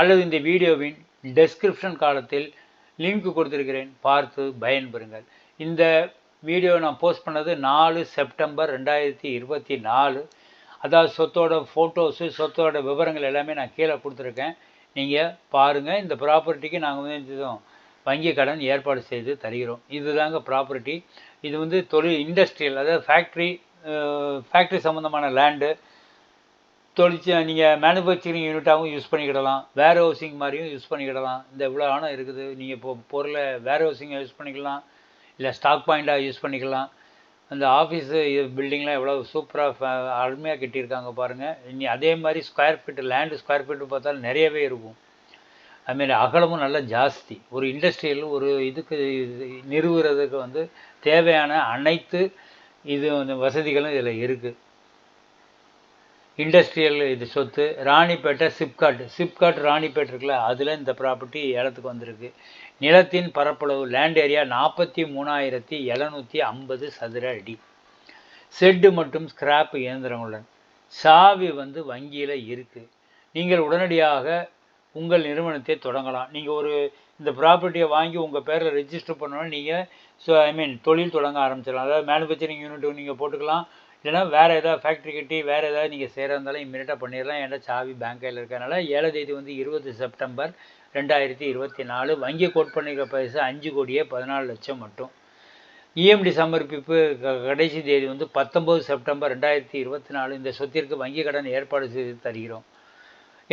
அல்லது இந்த வீடியோவின் டெஸ்கிரிப்ஷன் காலத்தில் லிங்க் கொடுத்துருக்கிறேன். பார்த்து பயன்பெறுங்கள். இந்த வீடியோ நான் போஸ்ட் பண்ணது நாலு செப்டம்பர் ரெண்டாயிரத்தி இருபத்தி நாலு. அதாவது சொத்தோட ஃபோட்டோஸு சொத்தோட விவரங்கள் எல்லாமே நான் கீழே கொடுத்துருக்கேன். நீங்கள் பாருங்கள் இந்த ப்ராப்பர்ட்டிக்கு நாங்கள் வந்து வங்கி கடன் ஏற்பாடு செய்து தருகிறோம். இதுதாங்க ப்ராப்பர்ட்டி இது வந்து தொழில் இண்டஸ்ட்ரியல் அதாவது ஃபேக்ட்ரி ஃபேக்ட்ரி சம்மந்தமான லேண்டு தொழிற்சி நீங்கள் மேனுஃபேக்சரிங் யூனிட்டாகவும் யூஸ் பண்ணிக்கிடலாம். வேர் ஹவுசிங் மாதிரியும் யூஸ் பண்ணிக்கிடலாம். இந்த இவ்வளோ ஆனால் இருக்குது. நீங்கள் இப்போ பொருளை வேர் ஹவுசிங்காக யூஸ் பண்ணிக்கலாம். இல்லை ஸ்டாக் பாயிண்ட்டாக யூஸ் பண்ணிக்கலாம். அந்த ஆஃபீஸு பில்டிங்லாம் எவ்வளோ சூப்பராக அருமையாக கட்டியிருக்காங்க பாருங்கள் இனி அதே மாதிரி square feet land square feet பார்த்தாலும் நிறையவே இருக்கும். அதுமாரி அகலமும் நல்லா ஜாஸ்தி. ஒரு இண்டஸ்ட்ரியல் ஒரு இதுக்கு நிறுவுறதுக்கு வந்து தேவையான அனைத்து இது வசதிகளும் இதில் இருக்குது இண்டஸ்ட்ரியல் இது சொத்து. ராணிப்பேட்டை சிப்காட். சிப்காட் ராணிப்பேட் இருக்குல்ல அதில் இந்த ப்ராப்பர்ட்டி ஏலத்துக்கு வந்திருக்கு. நிலத்தின் பரப்பளவு லேண்ட் ஏரியா நாற்பத்தி மூணாயிரத்தி எழுநூற்றி ஐம்பது சதுர அடி. செட்டு மற்றும் ஸ்கிராப் இயந்திரங்களுடன். சாவி வந்து வங்கியில் இருக்குது நீங்கள் உடனடியாக உங்கள் நிறுவனத்தை தொடங்கலாம். நீங்கள் ஒரு இந்த ப்ராப்பர்ட்டியை வாங்கி உங்கள் பேரில் ரெஜிஸ்டர் பண்ணோன்னா நீங்கள் ஸோ ஐ மீன் தொழில் தொடங்க ஆரம்பிச்சிடலாம். அதாவது மேனுஃபேக்சரிங் யூனிட் நீங்கள் போட்டுக்கலாம். இல்லைனா வேறு ஏதாவது ஃபேக்ட்ரி கட்டி வேறு ஏதாவது நீங்கள் செய்கிறா இருந்தாலும் இம்மீடியட்டாக பண்ணிடலாம் ஏன்னா சாவி பேங்க் கையில் இருக்கிறனால ஏழை தேதி வந்து இருபது செப்டம்பர் ரெண்டாயிரத்தி இருபத்தி நாலு. வங்கி கோட் பண்ணிக்கிற பைசா அஞ்சு கோடியே பதினாலு லட்சம் மட்டும். இஎம்டி சமர்ப்பிப்பு கடைசி தேதி வந்து பத்தொம்பது செப்டம்பர் ரெண்டாயிரத்தி இருபத்தி நாலு. இந்த சொத்திற்கு வங்கி கடன் ஏற்பாடு செய்து தருகிறோம்.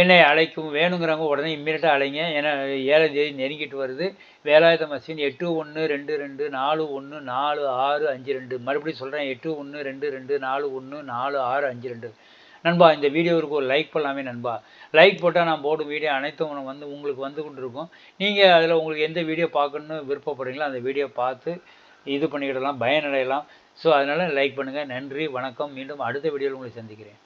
என்னை அழைக்கும் வேணுங்கிறவங்க உடனே இம்மீடியட்டாக அழைங்க. ஏன்னா ஏழை தேதி நெருங்கிட்டு வருது. வேலாயுத மசின் எட்டு ஒன்று ரெண்டு ரெண்டு நாலு ஒன்று நாலு ஆறு அஞ்சு ரெண்டு. மறுபடியும் சொல்கிறேன் எட்டு ஒன்று ரெண்டு ரெண்டு நாலு ஒன்று நாலு ஆறு அஞ்சு ரெண்டு. நண்பா இந்த வீடியோவுக்கு ஒரு லைக் பண்ணலாமே நண்பா. லைக் போட்டால் நான் போடும் வீடியோ அனைத்தும் வந்து உங்களுக்கு வந்து கொண்டு இருக்கும் நீங்கள் அதில் உங்களுக்கு எந்த வீடியோ பார்க்கணுன்னு விருப்பப்படுறீங்களோ அந்த வீடியோ பார்த்து இது பண்ணிக்கிடலாம் பயனடையலாம். ஸோ அதனால் லைக் பண்ணுங்கள் நன்றி வணக்கம். மீண்டும் அடுத்த வீடியோவில் உங்களை சந்திக்கிறேன்.